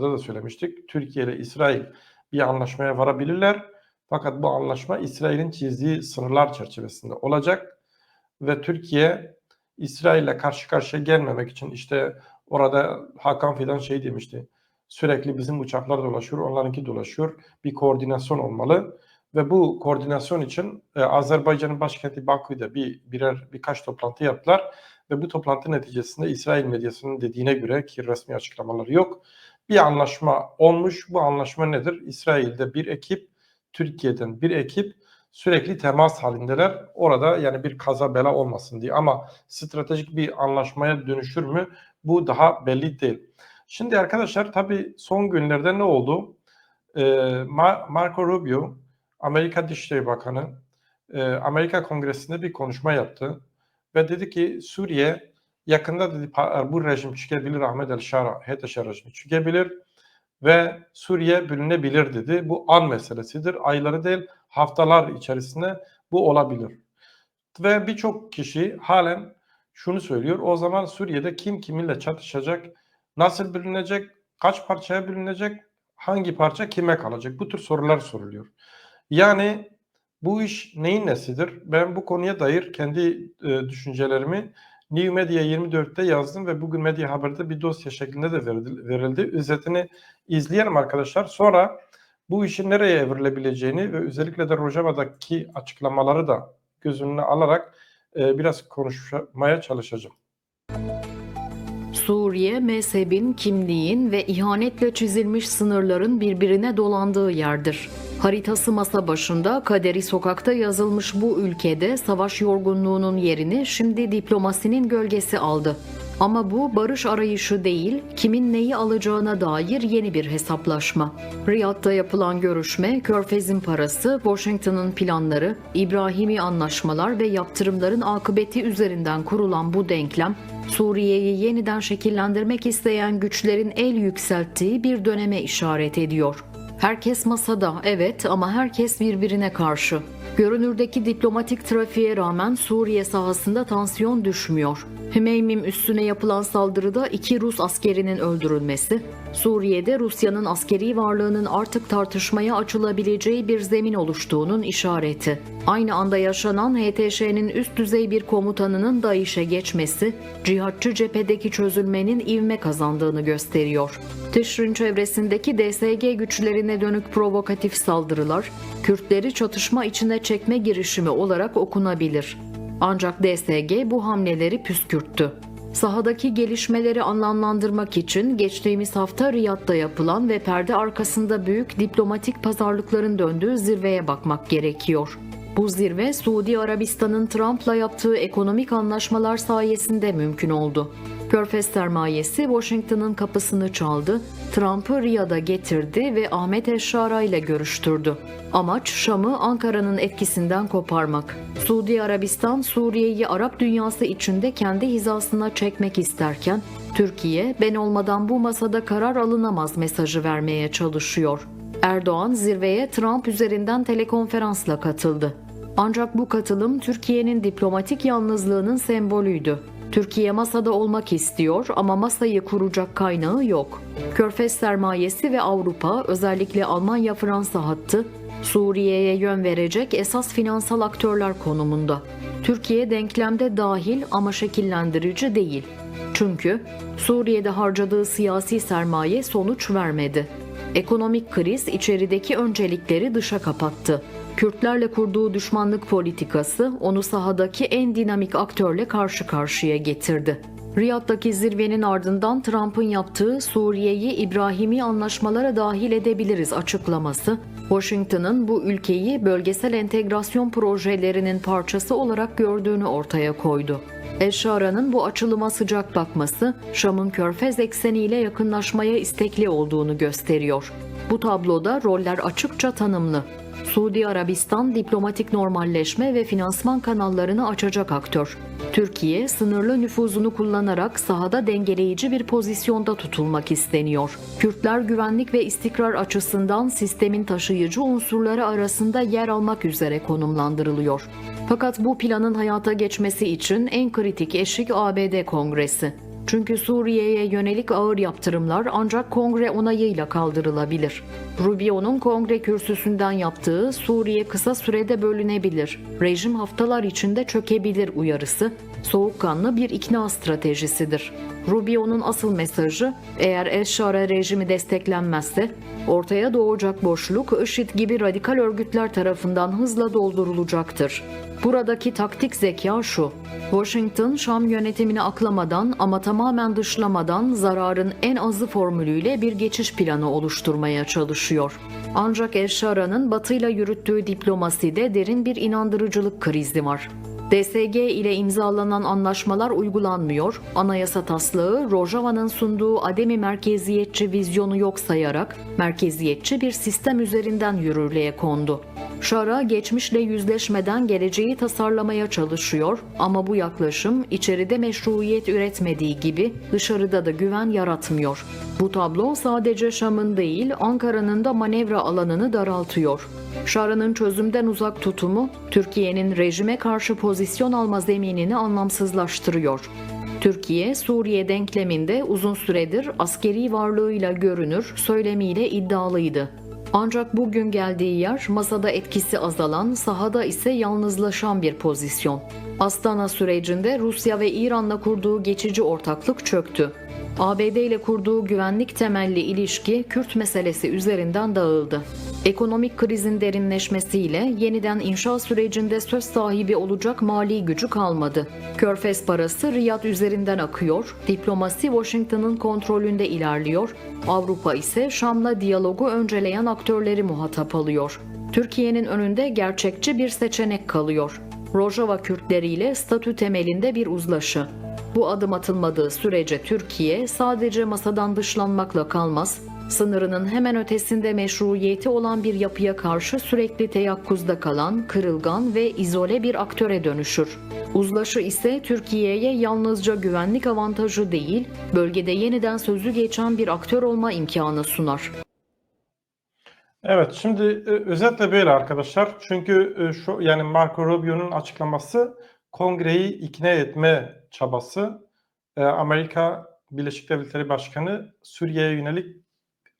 da söylemiştik. Türkiye ile İsrail bir anlaşmaya varabilirler. Fakat bu anlaşma İsrail'in çizdiği sınırlar çerçevesinde olacak ve Türkiye İsrail ile karşı karşıya gelmemek için işte orada Hakan Fidan şey demişti. Sürekli bizim uçaklar dolaşıyor, onlarınki dolaşıyor. Bir koordinasyon olmalı ve bu koordinasyon için e, Azerbaycan'ın başkenti Bakü'de bir birer birkaç toplantı yaptılar ve bu toplantı neticesinde İsrail medyasının dediğine göre ki resmi açıklamaları yok. Bir anlaşma olmuş. Bu anlaşma nedir? İsrail'de bir ekip, Türkiye'den bir ekip sürekli temas halindeler. Orada yani bir kaza bela olmasın diye ama stratejik bir anlaşmaya dönüşür mü? Bu daha belli değil. Şimdi arkadaşlar tabii son günlerde ne oldu? Ee, Marco Rubio, Amerika Dışişleri Bakanı, e, Amerika Kongresi'nde bir konuşma yaptı ve dedi ki Suriye yakında dedi bu rejim çıkabilir Ahmet El Şara, HTŞ rejimi çıkabilir ve Suriye bölünebilir dedi. Bu an meselesidir. Ayları değil haftalar içerisinde bu olabilir. Ve birçok kişi halen şunu söylüyor. O zaman Suriye'de kim kiminle çatışacak, nasıl bölünecek, kaç parçaya bölünecek, hangi parça kime kalacak? Bu tür sorular soruluyor. Yani bu iş neyin nesidir? Ben bu konuya dair kendi e, düşüncelerimi New Media 24'te yazdım ve bugün Medya Haber'de bir dosya şeklinde de verildi. Özetini izleyelim arkadaşlar. Sonra bu işin nereye evrilebileceğini ve özellikle de Rojava'daki açıklamaları da göz önüne alarak e, biraz konuşmaya çalışacağım. Suriye, mezhebin, kimliğin ve ihanetle çizilmiş sınırların birbirine dolandığı yerdir. Haritası masa başında, kaderi sokakta yazılmış bu ülkede savaş yorgunluğunun yerini şimdi diplomasinin gölgesi aldı. Ama bu barış arayışı değil, kimin neyi alacağına dair yeni bir hesaplaşma. Riyad'da yapılan görüşme, Körfez'in parası, Washington'ın planları, İbrahimi anlaşmalar ve yaptırımların akıbeti üzerinden kurulan bu denklem, Suriye'yi yeniden şekillendirmek isteyen güçlerin el yükselttiği bir döneme işaret ediyor. Herkes masada, evet ama herkes birbirine karşı. Görünürdeki diplomatik trafiğe rağmen Suriye sahasında tansiyon düşmüyor. Hümeymim üstüne yapılan saldırıda iki Rus askerinin öldürülmesi, Suriye'de Rusya'nın askeri varlığının artık tartışmaya açılabileceği bir zemin oluştuğunun işareti. Aynı anda yaşanan HTŞ'nin üst düzey bir komutanının DAEŞ'e geçmesi, cihatçı cephedeki çözülmenin ivme kazandığını gösteriyor. Tişrin çevresindeki DSG güçlerine dönük provokatif saldırılar, Kürtleri çatışma içine çekme girişimi olarak okunabilir. Ancak DSG bu hamleleri püskürttü. Sahadaki gelişmeleri anlamlandırmak için geçtiğimiz hafta Riyad'da yapılan ve perde arkasında büyük diplomatik pazarlıkların döndüğü zirveye bakmak gerekiyor. Bu zirve Suudi Arabistan'ın Trump'la yaptığı ekonomik anlaşmalar sayesinde mümkün oldu. Körfez sermayesi Washington'ın kapısını çaldı, Trump'ı Riyad'a getirdi ve Ahmet Eşşara ile görüştürdü. Amaç Şam'ı Ankara'nın etkisinden koparmak. Suudi Arabistan Suriye'yi Arap dünyası içinde kendi hizasına çekmek isterken Türkiye ben olmadan bu masada karar alınamaz mesajı vermeye çalışıyor. Erdoğan zirveye Trump üzerinden telekonferansla katıldı. Ancak bu katılım Türkiye'nin diplomatik yalnızlığının sembolüydü. Türkiye masada olmak istiyor ama masayı kuracak kaynağı yok. Körfez sermayesi ve Avrupa, özellikle Almanya-Fransa hattı, Suriye'ye yön verecek esas finansal aktörler konumunda. Türkiye denklemde dahil ama şekillendirici değil. Çünkü Suriye'de harcadığı siyasi sermaye sonuç vermedi. Ekonomik kriz içerideki öncelikleri dışa kapattı. Kürtlerle kurduğu düşmanlık politikası onu sahadaki en dinamik aktörle karşı karşıya getirdi. Riyad'daki zirvenin ardından Trump'ın yaptığı Suriye'yi İbrahimi anlaşmalara dahil edebiliriz açıklaması, Washington'ın bu ülkeyi bölgesel entegrasyon projelerinin parçası olarak gördüğünü ortaya koydu. Eşara'nın bu açılıma sıcak bakması, Şam'ın körfez ekseniyle yakınlaşmaya istekli olduğunu gösteriyor. Bu tabloda roller açıkça tanımlı. Suudi Arabistan diplomatik normalleşme ve finansman kanallarını açacak aktör. Türkiye sınırlı nüfuzunu kullanarak sahada dengeleyici bir pozisyonda tutulmak isteniyor. Kürtler güvenlik ve istikrar açısından sistemin taşıyıcı unsurları arasında yer almak üzere konumlandırılıyor. Fakat bu planın hayata geçmesi için en kritik eşik ABD Kongresi. Çünkü Suriye'ye yönelik ağır yaptırımlar ancak kongre onayıyla kaldırılabilir. Rubio'nun kongre kürsüsünden yaptığı Suriye kısa sürede bölünebilir, rejim haftalar içinde çökebilir uyarısı soğukkanlı bir ikna stratejisidir. Rubio'nun asıl mesajı eğer El-Şara rejimi desteklenmezse ortaya doğacak boşluk IŞİD gibi radikal örgütler tarafından hızla doldurulacaktır. Buradaki taktik zeka şu. Washington, Şam yönetimini aklamadan ama tamamen dışlamadan zararın en azı formülüyle bir geçiş planı oluşturmaya çalışıyor. Ancak El-Şara'nın batıyla yürüttüğü diplomaside derin bir inandırıcılık krizi var. DSG ile imzalanan anlaşmalar uygulanmıyor, anayasa taslağı Rojava'nın sunduğu ademi merkeziyetçi vizyonu yok sayarak merkeziyetçi bir sistem üzerinden yürürlüğe kondu. Şara geçmişle yüzleşmeden geleceği tasarlamaya çalışıyor ama bu yaklaşım içeride meşruiyet üretmediği gibi dışarıda da güven yaratmıyor. Bu tablo sadece Şam'ın değil Ankara'nın da manevra alanını daraltıyor. Şara'nın çözümden uzak tutumu Türkiye'nin rejime karşı pozisyon alma zeminini anlamsızlaştırıyor. Türkiye, Suriye denkleminde uzun süredir askeri varlığıyla görünür, söylemiyle iddialıydı. Ancak bugün geldiği yer masada etkisi azalan, sahada ise yalnızlaşan bir pozisyon. Astana sürecinde Rusya ve İran'la kurduğu geçici ortaklık çöktü. ABD ile kurduğu güvenlik temelli ilişki Kürt meselesi üzerinden dağıldı. Ekonomik krizin derinleşmesiyle yeniden inşa sürecinde söz sahibi olacak mali gücü kalmadı. Körfez parası Riyad üzerinden akıyor, diplomasi Washington'ın kontrolünde ilerliyor, Avrupa ise Şam'la diyalogu önceleyen aktörleri muhatap alıyor. Türkiye'nin önünde gerçekçi bir seçenek kalıyor. Rojava Kürtleriyle statü temelinde bir uzlaşı. Bu adım atılmadığı sürece Türkiye sadece masadan dışlanmakla kalmaz, sınırının hemen ötesinde meşruiyeti olan bir yapıya karşı sürekli teyakkuzda kalan, kırılgan ve izole bir aktöre dönüşür. Uzlaşı ise Türkiye'ye yalnızca güvenlik avantajı değil, bölgede yeniden sözü geçen bir aktör olma imkanı sunar. Evet, şimdi e, özetle böyle arkadaşlar. Çünkü e, şu yani Marco Rubio'nun açıklaması Kongre'yi ikna etme çabası. E, Amerika Birleşik Devletleri Başkanı Suriye'ye yönelik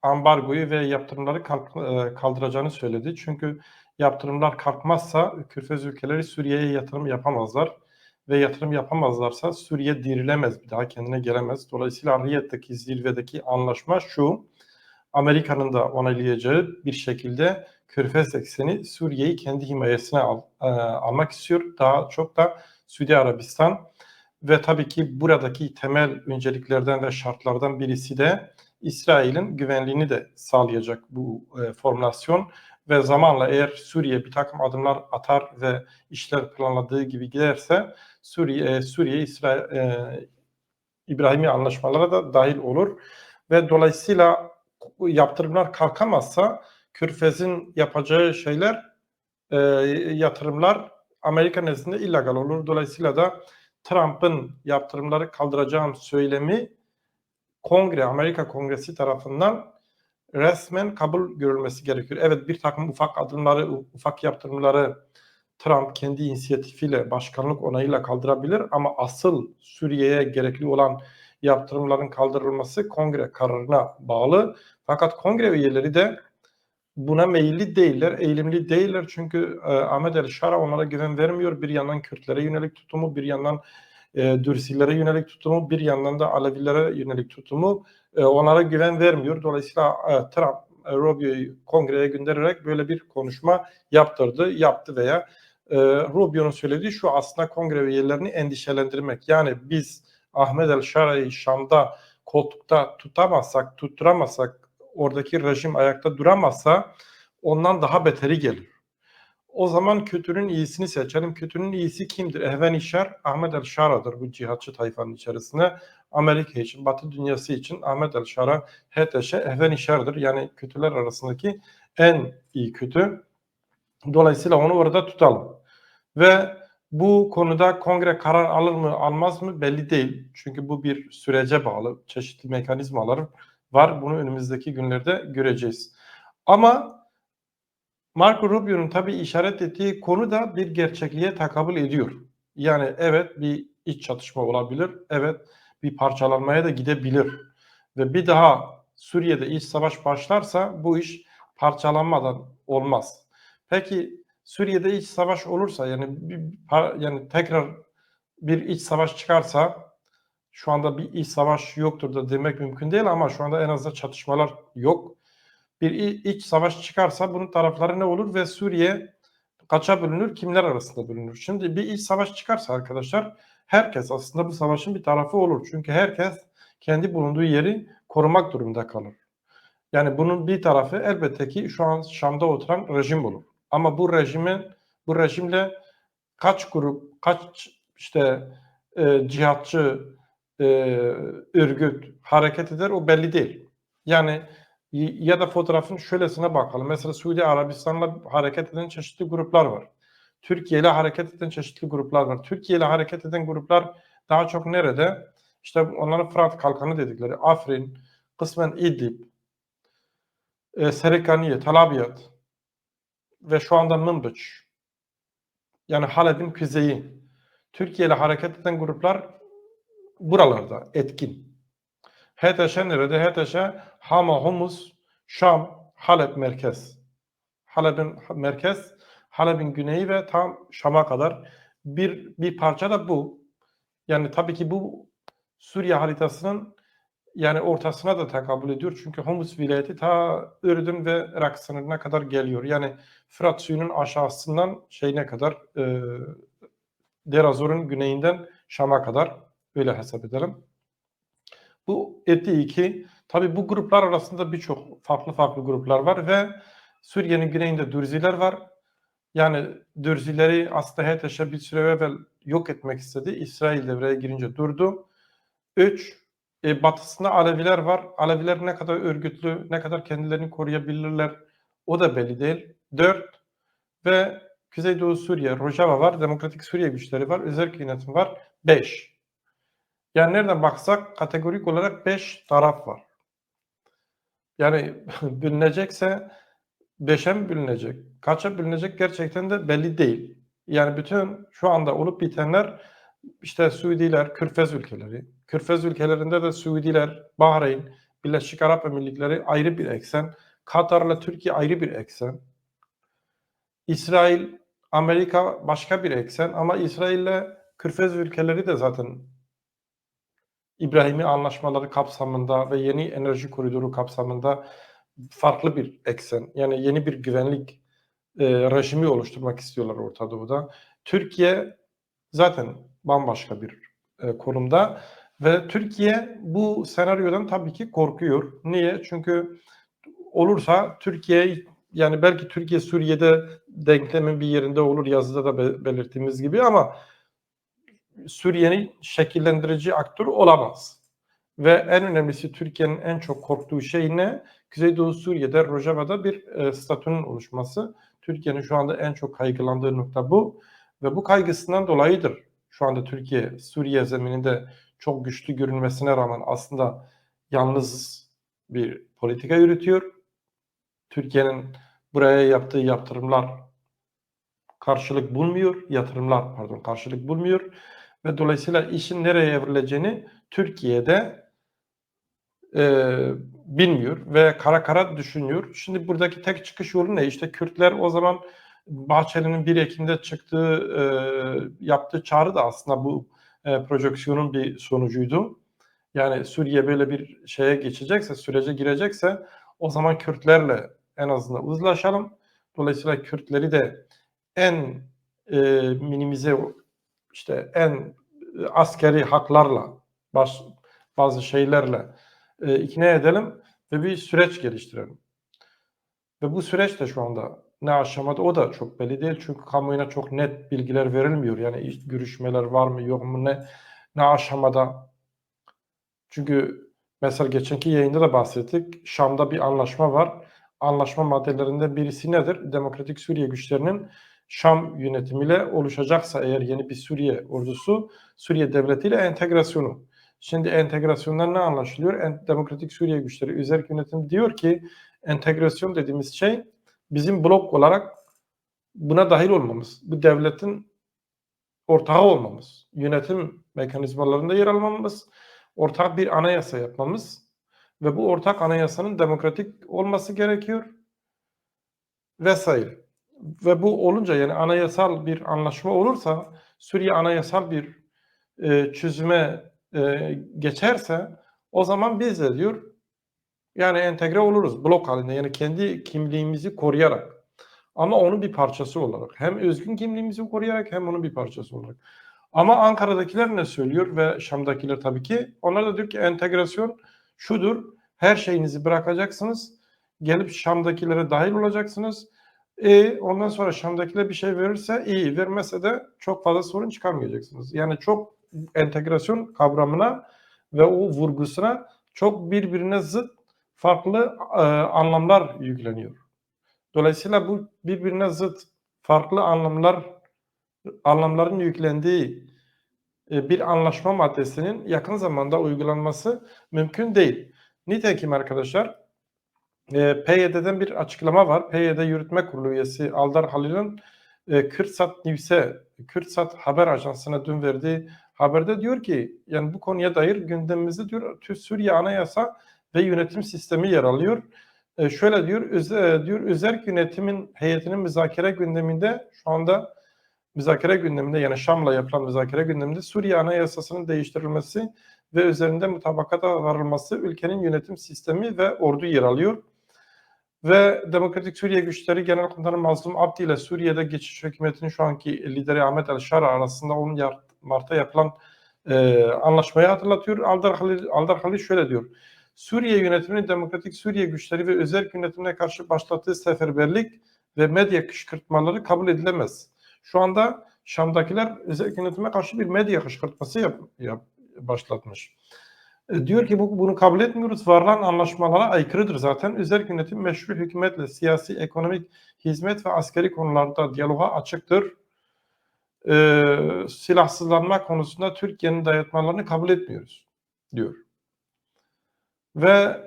ambargoyu ve yaptırımları kalk- e, kaldıracağını söyledi. Çünkü yaptırımlar kalkmazsa Körfez ülkeleri Suriye'ye yatırım yapamazlar ve yatırım yapamazlarsa Suriye dirilemez bir daha kendine gelemez. Dolayısıyla Riyad'daki zirvedeki anlaşma şu. Amerika'nın da onaylayacağı bir şekilde Körfez ekseni Suriye'yi kendi himayesine al, e, almak istiyor. Daha çok da Suudi Arabistan ve tabii ki buradaki temel önceliklerden ve şartlardan birisi de İsrail'in güvenliğini de sağlayacak bu e, formülasyon ve zamanla eğer Suriye bir takım adımlar atar ve işler planladığı gibi giderse Suriye e, Suriye İsrail e, İbrahimi anlaşmalara da dahil olur ve dolayısıyla yaptırımlar kalkamazsa Körfez'in yapacağı şeyler e, yatırımlar Amerika nezdinde illegal olur. Dolayısıyla da Trump'ın yaptırımları kaldıracağım söylemi Kongre, Amerika Kongresi tarafından resmen kabul görülmesi gerekiyor. Evet bir takım ufak adımları, ufak yaptırımları Trump kendi inisiyatifiyle, başkanlık onayıyla kaldırabilir ama asıl Suriye'ye gerekli olan yaptırımların kaldırılması kongre kararına bağlı. Fakat kongre üyeleri de buna meyilli değiller, eğilimli değiller. Çünkü e, Ahmet El Şara onlara güven vermiyor. Bir yandan Kürtlere yönelik tutumu, bir yandan e, Dürsilere yönelik tutumu, bir yandan da Alevilere yönelik tutumu e, onlara güven vermiyor. Dolayısıyla e, Trump e, Rubio'yu kongreye göndererek böyle bir konuşma yaptırdı, yaptı veya e, Rubio'nun söylediği şu aslında kongre üyelerini endişelendirmek. Yani biz Ahmet El Şara'yı Şam'da koltukta tutamazsak, tutturamazsak, oradaki rejim ayakta duramazsa ondan daha beteri gelir. O zaman kötünün iyisini seçelim. Kötünün iyisi kimdir? Ehven İşer Ahmet El Şara'dır bu cihatçı tayfanın içerisinde. Amerika için, Batı dünyası için Ahmet El Şara, HTŞ, Ehven İşer'dir. Yani kötüler arasındaki en iyi kötü. Dolayısıyla onu orada tutalım. Ve bu konuda kongre karar alır mı almaz mı belli değil. Çünkü bu bir sürece bağlı. Çeşitli mekanizmalar var. Bunu önümüzdeki günlerde göreceğiz. Ama Marco Rubio'nun tabii işaret ettiği konu da bir gerçekliğe takabül ediyor. Yani evet bir iç çatışma olabilir. Evet bir parçalanmaya da gidebilir. Ve bir daha Suriye'de iç savaş başlarsa bu iş parçalanmadan olmaz. Peki Suriye'de iç savaş olursa yani bir, yani tekrar bir iç savaş çıkarsa şu anda bir iç savaş yoktur da demek mümkün değil ama şu anda en azından çatışmalar yok. Bir iç savaş çıkarsa bunun tarafları ne olur ve Suriye kaça bölünür, kimler arasında bölünür? Şimdi bir iç savaş çıkarsa arkadaşlar herkes aslında bu savaşın bir tarafı olur. Çünkü herkes kendi bulunduğu yeri korumak durumunda kalır. Yani bunun bir tarafı elbette ki şu an Şam'da oturan rejim olur. Ama bu rejimin bu rejimle kaç grup, kaç işte e, cihatçı e, örgüt hareket eder o belli değil. Yani ya da fotoğrafın şöylesine bakalım. Mesela Suudi Arabistan'la hareket eden çeşitli gruplar var. Türkiye ile hareket eden çeşitli gruplar var. Türkiye ile hareket eden gruplar daha çok nerede? İşte onların Fırat Kalkanı dedikleri Afrin, kısmen İdlib, e, Serekaniye, Tel Abyad ve şu anda Mınbıç. Yani Halep'in kuzeyi. Türkiye ile hareket eden gruplar buralarda etkin. HTŞ nerede? HTŞ Hama, Humus, Şam, Halep merkez. Halep'in merkez, Halep'in güneyi ve tam Şam'a kadar bir bir parça da bu. Yani tabii ki bu Suriye haritasının yani ortasına da tekabül ediyor. Çünkü Homs vilayeti ta Ürdün ve Irak sınırına kadar geliyor. Yani Fırat suyunun aşağısından şeyine kadar e, Derazor'un güneyinden Şam'a kadar öyle hesap edelim. Bu etti iki. Tabi bu gruplar arasında birçok farklı farklı gruplar var ve Suriye'nin güneyinde Dürziler var. Yani Dürzileri aslında HTŞ bir süre evvel yok etmek istedi. İsrail devreye girince durdu. Üç, e, batısında Aleviler var. Aleviler ne kadar örgütlü, ne kadar kendilerini koruyabilirler o da belli değil. Dört, ve Kuzeydoğu Suriye, Rojava var, Demokratik Suriye güçleri var, özel yönetim var. Beş. Yani nereden baksak kategorik olarak beş taraf var. Yani bölünecekse beşe mi bölünecek? Kaça bölünecek gerçekten de belli değil. Yani bütün şu anda olup bitenler işte Suudiler, Körfez ülkeleri. Körfez ülkelerinde de Suudiler, Bahreyn, Birleşik Arap Emirlikleri ayrı bir eksen. Katar'la Türkiye ayrı bir eksen. İsrail, Amerika başka bir eksen ama İsrail'le Körfez ülkeleri de zaten İbrahimi anlaşmaları kapsamında ve yeni enerji koridoru kapsamında farklı bir eksen. Yani yeni bir güvenlik e, rejimi oluşturmak istiyorlar Orta Doğu'da. Türkiye zaten bambaşka bir e, konumda ve Türkiye bu senaryodan tabii ki korkuyor. Niye? Çünkü olursa Türkiye yani belki Türkiye Suriye'de denklemin bir yerinde olur yazıda da be- belirttiğimiz gibi ama Suriye'nin şekillendirici aktör olamaz. Ve en önemlisi Türkiye'nin en çok korktuğu şey ne? Kuzeydoğu Suriye'de Rojava'da bir e, statünün oluşması. Türkiye'nin şu anda en çok kaygılandığı nokta bu. Ve bu kaygısından dolayıdır şu anda Türkiye Suriye zemininde çok güçlü görünmesine rağmen aslında yalnız bir politika yürütüyor. Türkiye'nin buraya yaptığı yatırımlar karşılık bulmuyor, yatırımlar pardon karşılık bulmuyor ve dolayısıyla işin nereye evrileceğini Türkiye'de e, bilmiyor ve kara kara düşünüyor. Şimdi buradaki tek çıkış yolu ne? İşte Kürtler o zaman Bahçeli'nin 1 Ekim'de çıktığı e, yaptığı çağrı da aslında bu e, projeksiyonun bir sonucuydu. Yani Suriye böyle bir şeye geçecekse, sürece girecekse o zaman Kürtlerle en azından uzlaşalım. Dolayısıyla Kürtleri de en e, minimize işte en e, askeri haklarla baş, bazı şeylerle e, ikna edelim ve bir süreç geliştirelim. Ve bu süreç de şu anda ne aşamada o da çok belli değil. Çünkü kamuoyuna çok net bilgiler verilmiyor. Yani görüşmeler var mı yok mu ne ne aşamada. Çünkü mesela geçenki yayında da bahsettik. Şam'da bir anlaşma var. Anlaşma maddelerinden birisi nedir? Demokratik Suriye güçlerinin Şam yönetimiyle oluşacaksa eğer yeni bir Suriye ordusu Suriye devletiyle entegrasyonu. Şimdi entegrasyondan ne anlaşılıyor? En, Demokratik Suriye güçleri özel yönetim diyor ki entegrasyon dediğimiz şey bizim blok olarak buna dahil olmamız, bu devletin ortağı olmamız, yönetim mekanizmalarında yer almamız, ortak bir anayasa yapmamız ve bu ortak anayasanın demokratik olması gerekiyor vesaire. Ve bu olunca yani anayasal bir anlaşma olursa Suriye anayasal bir e, çözüme e, geçerse o zaman biz de diyor yani entegre oluruz blok halinde. Yani kendi kimliğimizi koruyarak. Ama onun bir parçası olarak. Hem özgün kimliğimizi koruyarak hem onun bir parçası olarak. Ama Ankara'dakiler ne söylüyor ve Şam'dakiler tabii ki? Onlar da diyor ki entegrasyon şudur. Her şeyinizi bırakacaksınız. Gelip Şam'dakilere dahil olacaksınız. E, ondan sonra Şam'dakiler bir şey verirse iyi vermese de çok fazla sorun çıkarmayacaksınız. Yani çok entegrasyon kavramına ve o vurgusuna çok birbirine zıt farklı e, anlamlar yükleniyor. Dolayısıyla bu birbirine zıt farklı anlamlar anlamların yüklendiği e, bir anlaşma maddesinin yakın zamanda uygulanması mümkün değil. Nitekim arkadaşlar e, PYD'den bir açıklama var. PYD Yürütme Kurulu üyesi Aldar Halil'in e, Kürtsat News'e, Kürtsat Haber Ajansı'na dün verdiği haberde diyor ki yani bu konuya dair gündemimizde diyor Suriye Anayasa ve yönetim sistemi yer alıyor. E, şöyle diyor, öze, diyor özerk yönetimin heyetinin müzakere gündeminde şu anda müzakere gündeminde yani Şam'la yapılan müzakere gündeminde Suriye Anayasası'nın değiştirilmesi ve üzerinde mutabakata varılması ülkenin yönetim sistemi ve ordu yer alıyor. Ve Demokratik Suriye Güçleri Genel Komutanı Mazlum Abdi ile Suriye'de geçiş hükümetinin şu anki lideri Ahmet El Şara arasında 10 yar- Mart'ta yapılan e, anlaşmayı hatırlatıyor. Aldar Halil, Aldar Halil şöyle diyor. Suriye yönetiminin Demokratik Suriye Güçleri ve özel yönetimine karşı başlattığı seferberlik ve medya kışkırtmaları kabul edilemez. Şu anda Şam'dakiler özel yönetime karşı bir medya kışkırtması yap, yap- başlatmış. E, Diyor ki bu, bunu kabul etmiyoruz. Varılan anlaşmalara aykırıdır zaten. Özel yönetim meşru hükümetle siyasi, ekonomik, hizmet ve askeri konularda diyaloğa açıktır. E, silahsızlanma konusunda Türkiye'nin dayatmalarını kabul etmiyoruz diyor. Ve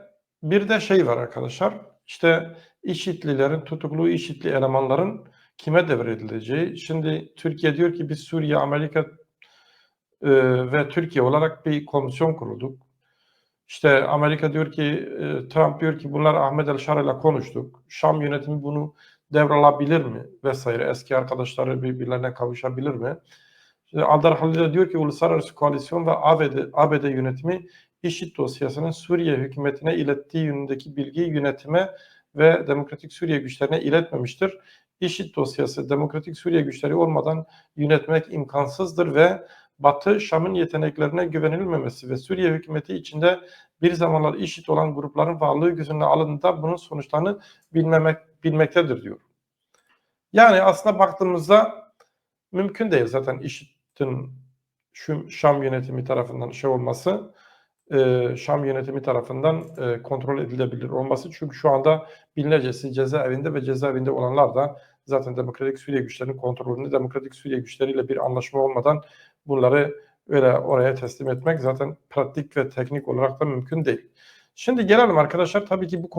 bir de şey var arkadaşlar. İşte IŞİD'lilerin, tutuklu IŞİD'li elemanların kime devredileceği. Şimdi Türkiye diyor ki biz Suriye, Amerika e, ve Türkiye olarak bir komisyon kurulduk. İşte Amerika diyor ki, e, Trump diyor ki bunlar Ahmet El Şara ile konuştuk. Şam yönetimi bunu devralabilir mi vesaire. Eski arkadaşları birbirlerine kavuşabilir mi? Şimdi Aldar Halil diyor ki uluslararası koalisyon ve ABD, ABD yönetimi IŞİD dosyasının Suriye hükümetine ilettiği yönündeki bilgiyi yönetime ve Demokratik Suriye güçlerine iletmemiştir. IŞİD dosyası Demokratik Suriye güçleri olmadan yönetmek imkansızdır ve Batı Şam'ın yeteneklerine güvenilmemesi ve Suriye hükümeti içinde bir zamanlar IŞİD olan grupların varlığı göz önüne alındığında bunun sonuçlarını bilmemek bilmektedir diyor. Yani aslında baktığımızda mümkün değil zaten IŞİD'in şu Şam yönetimi tarafından şey olması, e, Şam yönetimi tarafından e, kontrol edilebilir olması. Çünkü şu anda binlercesi cezaevinde ve cezaevinde olanlar da zaten Demokratik Suriye güçlerinin kontrolünde Demokratik Suriye güçleriyle bir anlaşma olmadan bunları öyle oraya teslim etmek zaten pratik ve teknik olarak da mümkün değil. Şimdi gelelim arkadaşlar tabii ki bu konu